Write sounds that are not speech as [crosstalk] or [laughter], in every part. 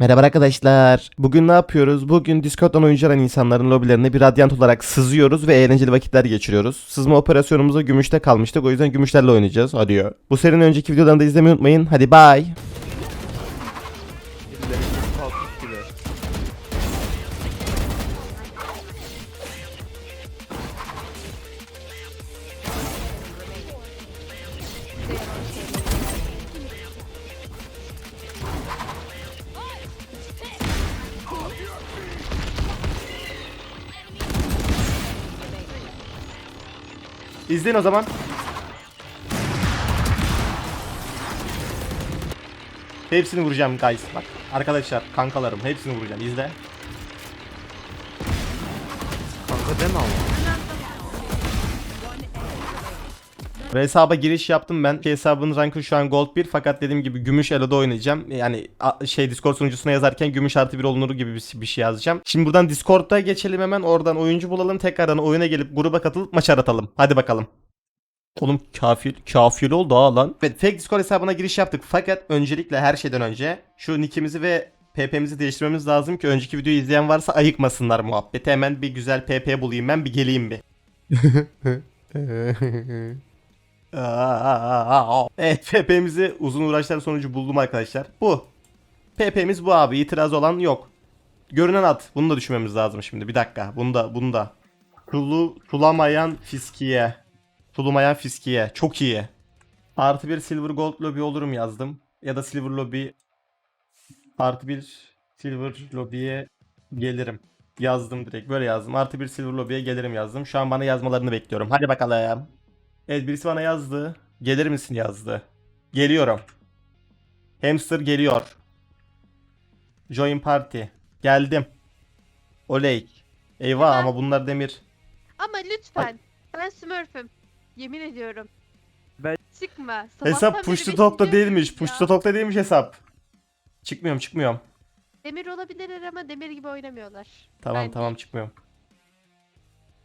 Merhaba arkadaşlar. Bugün ne yapıyoruz? Bugün Discord'dan oyuncu arayan insanların lobilerine bir radyant olarak sızıyoruz ve eğlenceli vakitler geçiriyoruz. Sızma operasyonumuzda gümüşte kalmıştık. O yüzden gümüşlerle oynayacağız. Hadi ya. Bu serinin önceki videolarını da izlemeyi unutmayın. Hadi bye. İzleyin o zaman. Hepsini vuracağım guys. Bak arkadaşlar kankalarım hepsini vuracağım. İzle. Kanka deme ama. Hesaba giriş yaptım ben. Hesabın rankı şu an gold 1 fakat dediğim gibi gümüş elo'da oynayacağım. Yani şey Discord sunucusuna yazarken gümüş artı 1 olunur gibi bir, bir şey yazacağım. Şimdi buradan Discord'da geçelim hemen oradan oyuncu bulalım. Tekrardan oyuna gelip gruba katılıp maç aratalım. Hadi bakalım. Oğlum kafir, kafir oldu ha lan. Evet fake Discord hesabına giriş yaptık fakat öncelikle her şeyden önce şu nickimizi ve PP'mizi değiştirmemiz lazım ki önceki videoyu izleyen varsa ayıkmasınlar muhabbeti. Hemen bir güzel PP bulayım ben bir geleyim bir. [laughs] [laughs] Evet PP'mizi uzun uğraşlar sonucu buldum arkadaşlar. Bu. PP'miz bu abi. İtiraz olan yok. Görünen at. Bunu da düşünmemiz lazım şimdi. Bir dakika. Bunu da bunu da. Sulu, sulamayan fiskiye. Sulumayan fiskiye. Çok iyi. Artı bir silver gold lobby olurum yazdım. Ya da silver lobby artı bir silver lobby'ye gelirim. Yazdım direkt. Böyle yazdım. Artı bir silver lobby'ye gelirim yazdım. Şu an bana yazmalarını bekliyorum. Hadi bakalım. Evet birisi bana yazdı. Gelir misin yazdı. Geliyorum. Hamster geliyor. Join party. Geldim. Oley. Eyvah ama bunlar demir. Ama lütfen. Ben Smurf'üm. Yemin ediyorum. Ben- Çıkma. Sabahtan Hesap push to talk'ta değilmiş. ya. Push to talk'ta değilmiş hesap. Çıkmıyorum çıkmıyorum. Demir olabilirler ama demir gibi oynamıyorlar. Tamam Ben- tamam çıkmıyorum.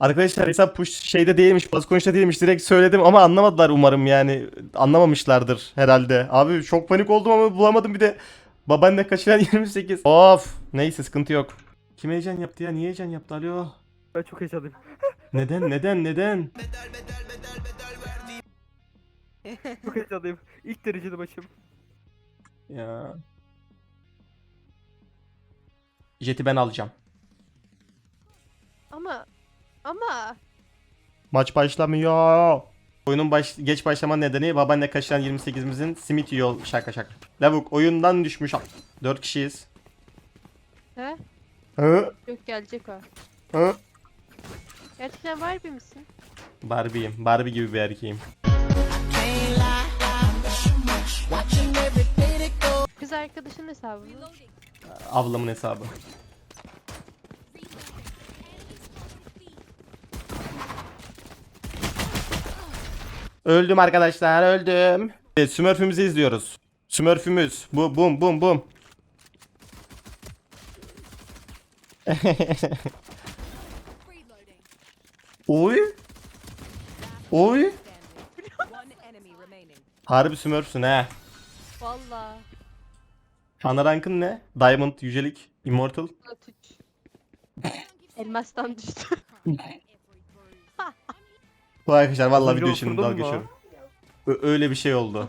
Arkadaşlar hesap push şeyde değilmiş, Baskonç'ta değilmiş. Direkt söyledim ama anlamadılar umarım yani. Anlamamışlardır herhalde. Abi çok panik oldum ama bulamadım bir de. Babaanne kaçıran 28. Of. Neyse sıkıntı yok. Kim heyecan yaptı ya? Niye heyecan yaptı? Alo. Ben çok heyecanlıyım. [laughs] Neden neden neden? Çok heyecanlıyım. İlk dereceli maçım. Ya. Jet'i ben alacağım. Ama ama Maç başlamıyor. Oyunun baş, geç başlama nedeni babaanne kaçıran 28'imizin simit yiyor şaka şaka. Lavuk oyundan düşmüş. 4 kişiyiz. he? Hı? Yok gelecek o. Hı? Gerçekten var bir misin? Barbie'yim. Barbie gibi bir erkeğim. Kız arkadaşın hesabı mı? Ablamın hesabı. Öldüm arkadaşlar öldüm. Evet, Smurf'ümüzü izliyoruz. Smurf'ümüz. Bu bum bum bum. [laughs] Oy. Oy. Harbi Smurf'sün he. Valla. Ana rankın ne? Diamond, yücelik, immortal. Elmastan düştü. [laughs] Bu arkadaşlar vallahi Öyle video şimdi dalga mu? geçiyorum. Ö- öyle bir şey oldu.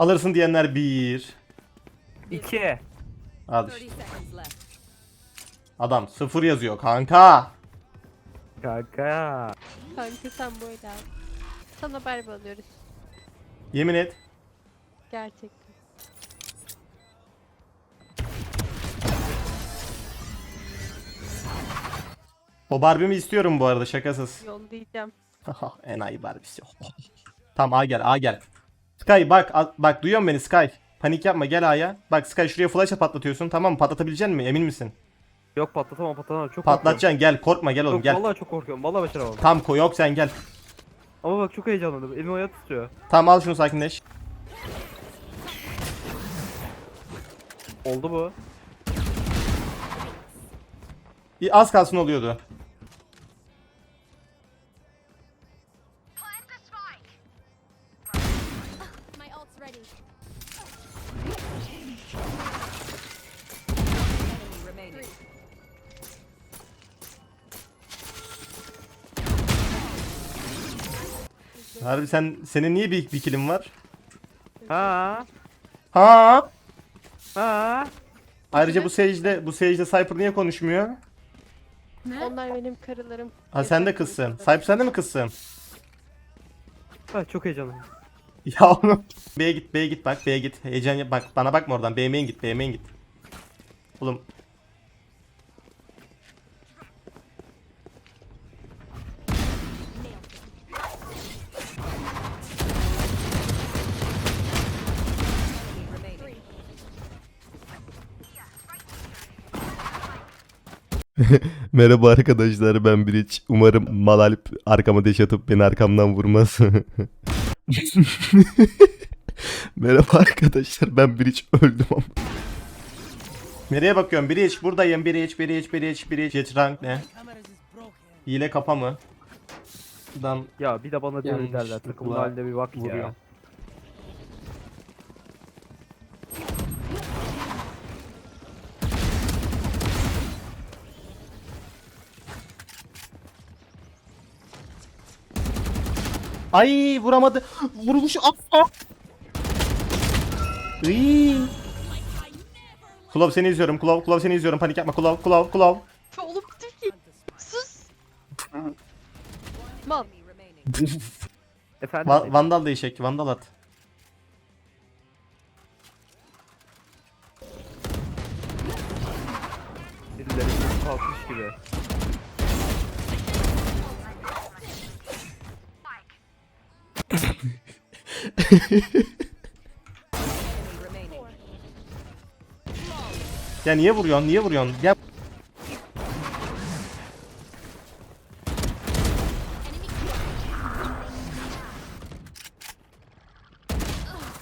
Alırsın diyenler bir. İki. Al 30 işte. Adam sıfır yazıyor kanka. Kanka. Kanka sen böyle abi. Sana Barbie alıyoruz. Yemin et. Gerçekten. O Barbie'mi istiyorum bu arada şakasız. Yollayacağım. [laughs] Enayi Barbie'si. tamam A gel A gel. Sky bak bak duyuyor musun beni Sky? Panik yapma gel A'ya. Bak Sky şuraya flash'a patlatıyorsun tamam mı? Patlatabilecek misin emin misin? Yok patlatamam patlatamam çok Patlatacaksın gel korkma gel oğlum Yok gel. vallahi çok korkuyorum. Vallahi başaramam. Tam koy yok sen gel. Ama bak çok heyecanlandım. Elim ayağım titriyor. Tamam al şunu sakinleş. Oldu bu. Bir az kalsın oluyordu. Harbi sen senin niye bir, bir kilin var? Ha. Ha? Ha. Ayrıca bu Sage'de bu Sage'de Cypher niye konuşmuyor? Onlar benim karılarım. Ha sen de kızsın. Cypher sen de mi kızsın? Ha çok heyecanlıyım. Ya oğlum. B'ye git, B'ye git bak, B'ye git. Heyecan yap bak. Bana bakma oradan. B'ye git, B'ye git. Oğlum. [laughs] Merhaba arkadaşlar ben Bridge. Umarım Malalip arkama deş atıp beni arkamdan vurmaz. [laughs] Merhaba arkadaşlar ben Bridge öldüm ama. Nereye bakıyorum? Bridge buradayım. Bridge, Bridge, Bridge, Bridge. Jet rank ne? Hile kapa mı? Buradan Ya bir de bana Yanlışlıkla derler. Takımın haline bir bak vuruyor. Ay vuramadı. Vurmuş. Ah, ah. Iy. Kulov seni izliyorum. Kulov, Kulov seni izliyorum. Panik yapma. Kulov, Kulov, Kulov. Oğlum dur ki. Sus. Mal. [laughs] Efendim. Va- Vandal değişik. Vandal at. Birileri kalkmış gibi. [laughs] Ya niye vuruyorsun? Niye vuruyorsun? Ya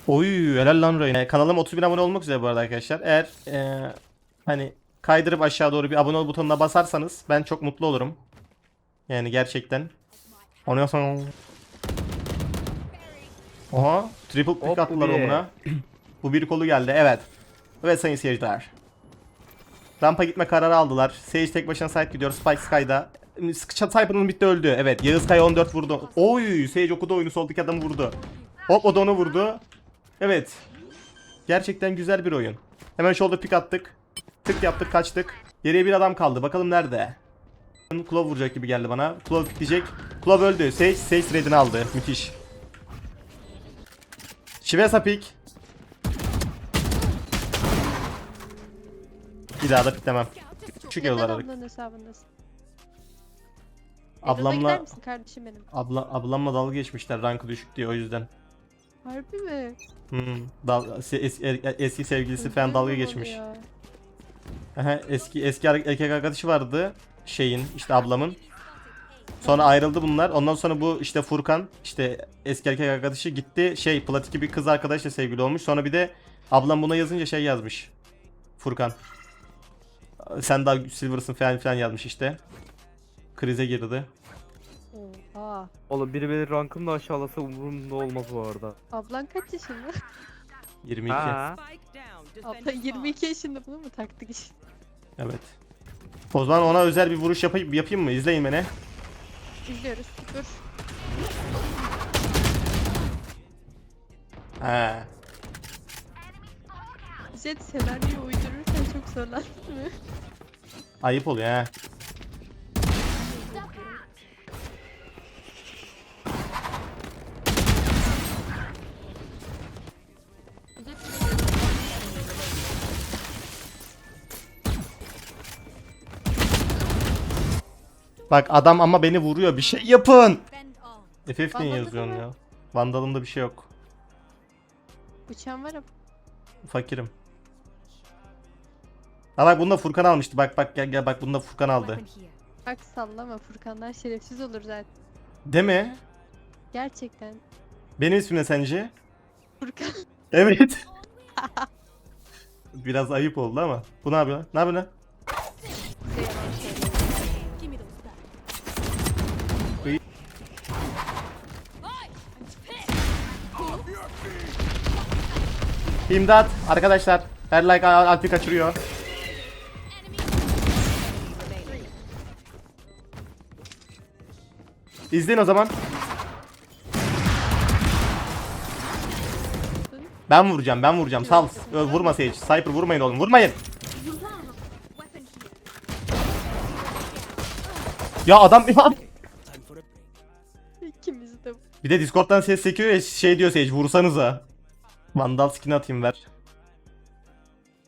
Oy helal lan Reyna. Ee, Kanalıma 30 bin abone olmak üzere bu arada arkadaşlar. Eğer eee, hani kaydırıp aşağı doğru bir abone ol butonuna basarsanız ben çok mutlu olurum. Yani gerçekten. Ondan sonra... Oha triple pick Hop, attılar bir. omuna. bu bir kolu geldi evet. Evet sayın seyirciler. Rampa gitme kararı aldılar. Sage tek başına side gidiyor. Spike Sky'da. Cypher'ın bitti öldü. Evet. Yağız Kaya 14 vurdu. Oy! Sage okudu oyunu soldaki adamı vurdu. Hop o da onu vurdu. Evet. Gerçekten güzel bir oyun. Hemen shoulder pick attık. Tık yaptık kaçtık. Geriye bir adam kaldı. Bakalım nerede? Klov vuracak gibi geldi bana. Klov pikleyecek. Klov öldü. Sage, Sage raid'ini aldı. Müthiş. Şivesa pick. Bir daha da piklemem. Şu ablanın hesabındasın? Ablamla... Ablamla gider misin kardeşim benim? abla ablamla dalga geçmişler rankı düşük diye o yüzden. Harbi mi? Hmm, dal, se- es- er- eski sevgilisi falan dalga geçmiş. ya. Aha, eski eski er- erkek arkadaşı vardı şeyin işte ablamın. Sonra ayrıldı bunlar. Ondan sonra bu işte Furkan işte eski erkek arkadaşı gitti şey platiki bir kız arkadaşla sevgili olmuş. Sonra bir de ablam buna yazınca şey yazmış. Furkan. Sen daha silver'sın falan filan yazmış işte. Krize girdi. Oha. Oğlum biri beni rankımla aşağılasa umurumda olmaz bu arada. Ablan kaç yaşında? 22. Ha. Abla Defenders 22 yaşında bunu mu taktık işte? Evet. O zaman ona özel bir vuruş yapayım, yapayım mı? İzleyin beni. İzliyoruz. Dur. He. Jet senaryo uydururken çok zorlandın mı? Ayıp oluyor ha. Bak adam ama beni vuruyor. Bir şey yapın. FF niye yazıyorsun ya? Vandalımda bir şey yok. Bıçağım var ama. Fakirim. Ha bak bunda Furkan almıştı. Bak bak gel gel bak bunda Furkan aldı. Bak sallama Furkanlar şerefsiz olur zaten. Değil mi? Gerçekten. Benim ismim ne sence? Furkan. Evet. [laughs] Biraz ayıp oldu ama. Bu ne yapıyor? Ne yapıyor lan? İmdat arkadaşlar. Her like Al- Alp'i kaçırıyor. İzleyin o zaman. Ben vuracağım, ben vuracağım. Sal. Vurma Sage. Cypher vurmayın oğlum. Vurmayın. Ya adam İkimiz de. Bir de Discord'dan ses sekiyor ya şey diyor Sage vursanıza. Vandal skin atayım ver.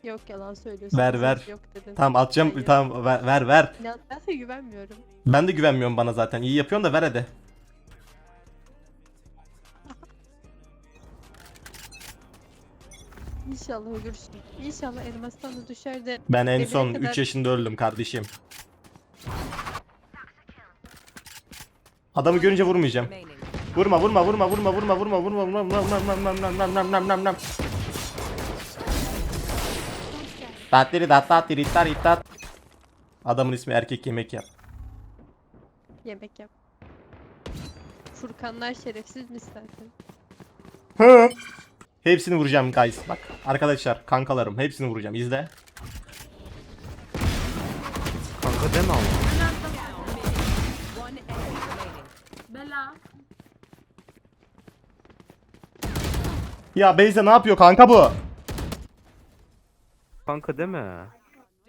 Yok yalan söylüyorsun. Ver, ver. Yok dedin. Tamam atacağım. Hayır. Tamam ver ver. ver. İnan ben sana güvenmiyorum. Ben de güvenmiyorum bana zaten. İyi yapıyorsun da ver hadi. İnşallah ölürsün. İnşallah elmastan da düşer de. Ben en son kadar- 3 yaşında öldüm kardeşim. Adamı görünce vurmayacağım. Vurma vurma vurma vurma vurma vurma vurma vurma vurma vurma vurma vurma vurma vurma vurma vurma Tatleri dat tatleri tar iptat. Adamın ismi erkek yemek yap. Yemek yap. Furkanlar şerefsiz mi istersin? Hı. Hepsini vuracağım guys. Bak arkadaşlar kankalarım hepsini vuracağım. İzle. Kanka deme ama. Ya Beyza ne yapıyor kanka bu? Kanka deme.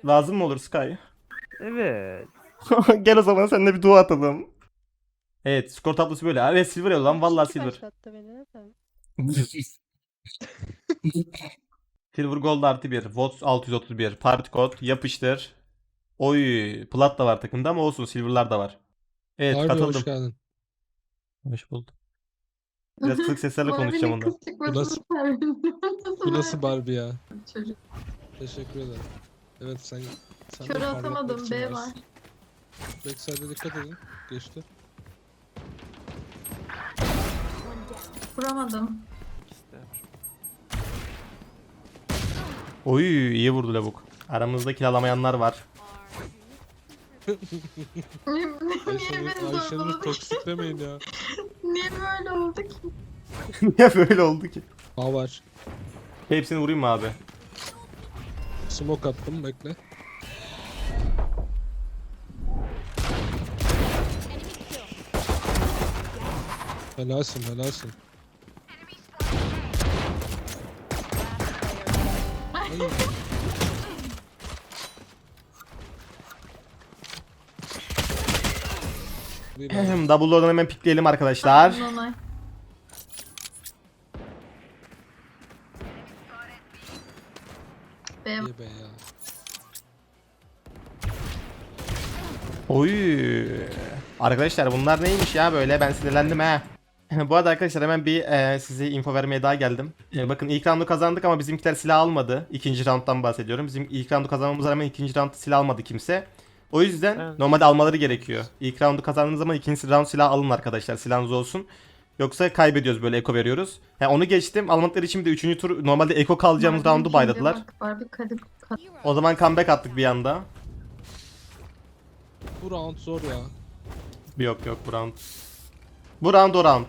Lazım mı olur Sky? Evet. [laughs] Gel o zaman seninle bir dua atalım. Evet skor tablosu böyle. Evet silver ya lan vallahi Kim silver. başlattı beni neden? [laughs] silver gold artı 1. Votes 631. Party kod yapıştır. Oy plat da var takımda ama olsun silverlar da var. Evet Harbi katıldım. hoş geldin. Hoş bulduk. Biraz kısık seslerle konuşacağım onda. Bu nasıl- Bu nasıl Barbie ya? Çocuk. Teşekkür ederim. Evet sen... sen de Kör atamadım için B varsın. var. Backside'e dikkat edin. Geçti. Vuramadım. Oy iyi vurdu lavuk. Aramızda kilalamayanlar var. Niye, niye Ayşenur, beni Ayşenur zorbaladın? toksik demeyin ya. Niye böyle oldu ki? Niye böyle oldu ki? A var. Hepsini vurayım mı abi? Smoke attım bekle. Helalsin helalsin. Ay. Daha. Double oradan hemen pikleyelim arkadaşlar. Onay. B İyi be ya. Oy. Arkadaşlar bunlar neymiş ya böyle ben sinirlendim ha. [laughs] Bu arada arkadaşlar hemen bir e, size info vermeye daha geldim. E, bakın ilk roundu kazandık ama bizimkiler silah almadı. İkinci rounddan bahsediyorum. Bizim ilk roundu kazanmamıza rağmen ikinci roundda silah almadı kimse. O yüzden normalde almaları gerekiyor. İlk roundu kazandığınız zaman ikinci round silah alın arkadaşlar. Silahınız olsun. Yoksa kaybediyoruz böyle eko veriyoruz. Ha, onu geçtim. Almadıkları için bir de üçüncü tur normalde eko kalacağımız Barbie roundu bayladılar. bak, Barbie kadı kadı. O zaman comeback attık bir anda. Bu round zor ya. Yok yok bu round. Bu round o round.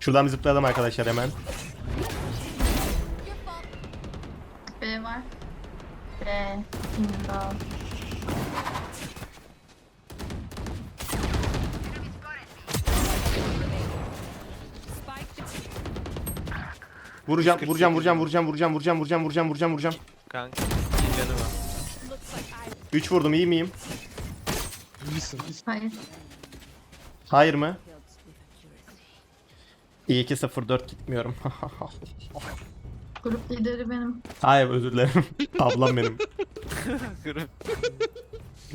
Şuradan bir zıplayalım arkadaşlar hemen. B var. B. İmdat. Vuracağım, vuracağım, vuracağım, vuracağım, vuracağım, vuracağım, vuracağım, vuracağım, vuracağım, vuracağım. Kanka bir canı var. 3 vurdum, iyi miyim? İyisin. iyisin. Hayır. Hayır mı? İyi ki 0-4 gitmiyorum. Grup lideri benim. Hayır özür dilerim. [laughs] Ablam benim. [laughs]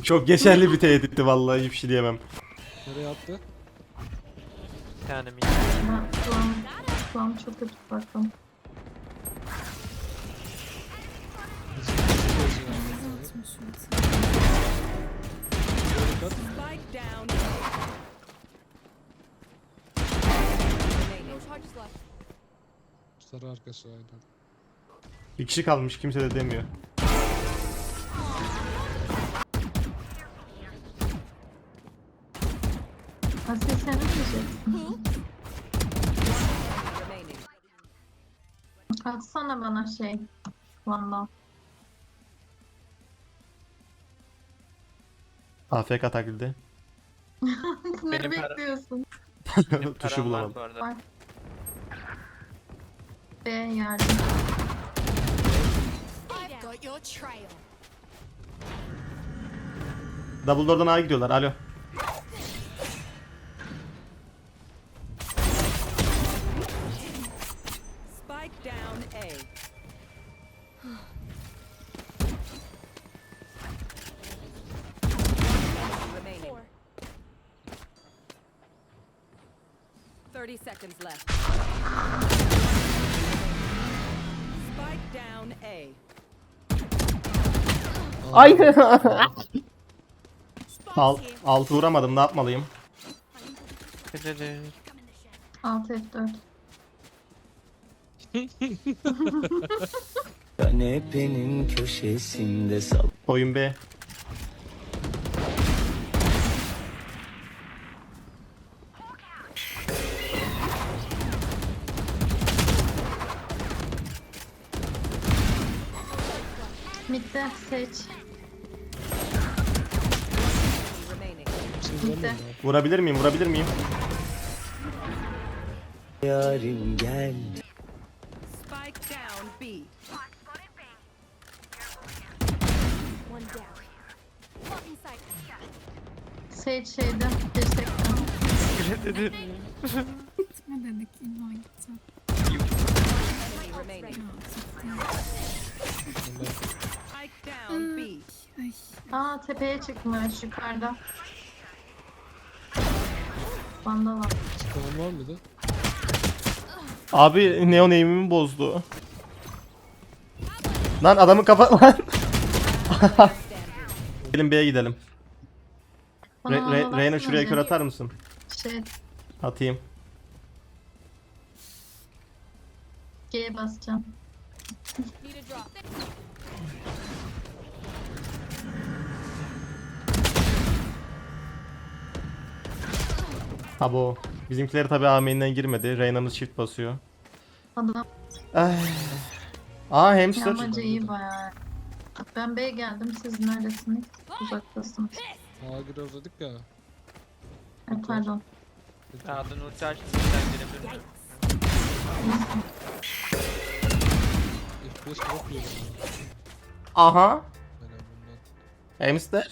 Çok geçerli bir tehditti vallahi hiçbir şey diyemem. Nereye attı? Bir tane mi? Ben kulağım, kulağım çok kötü baktım. Bizim çıkıyoruz ya. Spike down. Remaining. No charges left. Sarı arkası aynen. Bir kişi kalmış kimse de demiyor. Atsana bana şey. Vandal. AFK taklidi. [laughs] Bunları Benim para- bekliyorsun. [laughs] Benim Tuşu param var bulamadım. bu arada. B yardım. I've got your trail. Double door'dan A'ya gidiyorlar. Alo. Ay. Al, altı vuramadım. Ne yapmalıyım? Hadi. Come in the shed. Alt F4. Kanepenin köşesinde sal. Oyun B. Vurabilir miyim? Vurabilir miyim? Yarim gel. Spike down B. One down. Blocking sight. Seç şeyde. Destekten. Enemy remaining. Spike down B. Aa tepeye çıkmış yukarıda. Vandal var. Çıkan var mıydı? Abi neon aim'imi bozdu. Lan adamın kafa... [laughs] Lan. Gelin B'ye gidelim. Bana Re, Reyna şuraya kör atar mısın? Şey Atayım. G'ye basacağım. Need a drop. Abo. Bizimkileri tabi A main'den girmedi. Reyna'mız çift basıyor. Adam Ay. Aa hamster. yağmacı iyi bayağı. Ben B'ye geldim. Siz neredesiniz? Uzaktasınız. Sağa giriyoruz dedik ya. Ay, pardon. A'dan ulti açtım. Sen girebilir miyim? FPS bırakmıyorum. Aha. Bundan. Hamster.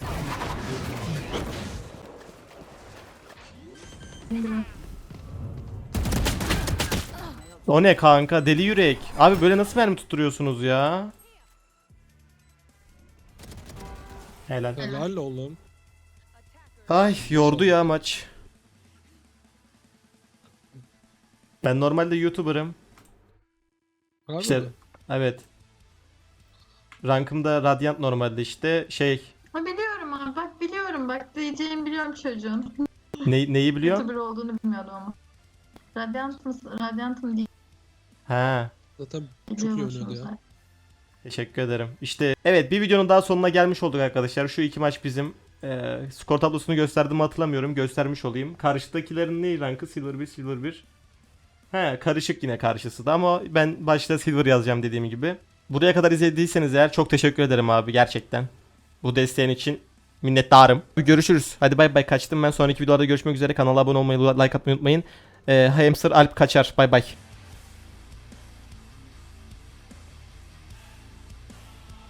O ne kanka? Deli yürek. Abi böyle nasıl mermi tutturuyorsunuz ya? Helal. Helal oğlum. Ay yordu ya maç. Ben normalde YouTuber'ım. Harbi İşte mi? evet. Rankım da Radiant normalde işte şey Ha biliyorum abi bak biliyorum bak diyeceğimi biliyorum çocuğun. Ne, neyi biliyor? YouTuber olduğunu bilmiyordum ama. Radiant mısın? Radiant'ım değil. Ha. Zaten çok iyi oynuyordu Biliyormuşsunuz. ya. Teşekkür ederim. İşte evet bir videonun daha sonuna gelmiş olduk arkadaşlar. Şu iki maç bizim. Ee, skor tablosunu gösterdim mi hatırlamıyorum. Göstermiş olayım. Karşıdakilerin ne rankı? Silver 1, Silver 1. He karışık yine karşısı da ama ben başta Silver yazacağım dediğim gibi. Buraya kadar izlediyseniz eğer çok teşekkür ederim abi gerçekten. Bu desteğin için minnettarım. Görüşürüz. Hadi bay bay kaçtım ben. Sonraki videolarda görüşmek üzere. Kanala abone olmayı, like atmayı unutmayın. Ee, Hamster Alp kaçar. Bay bay.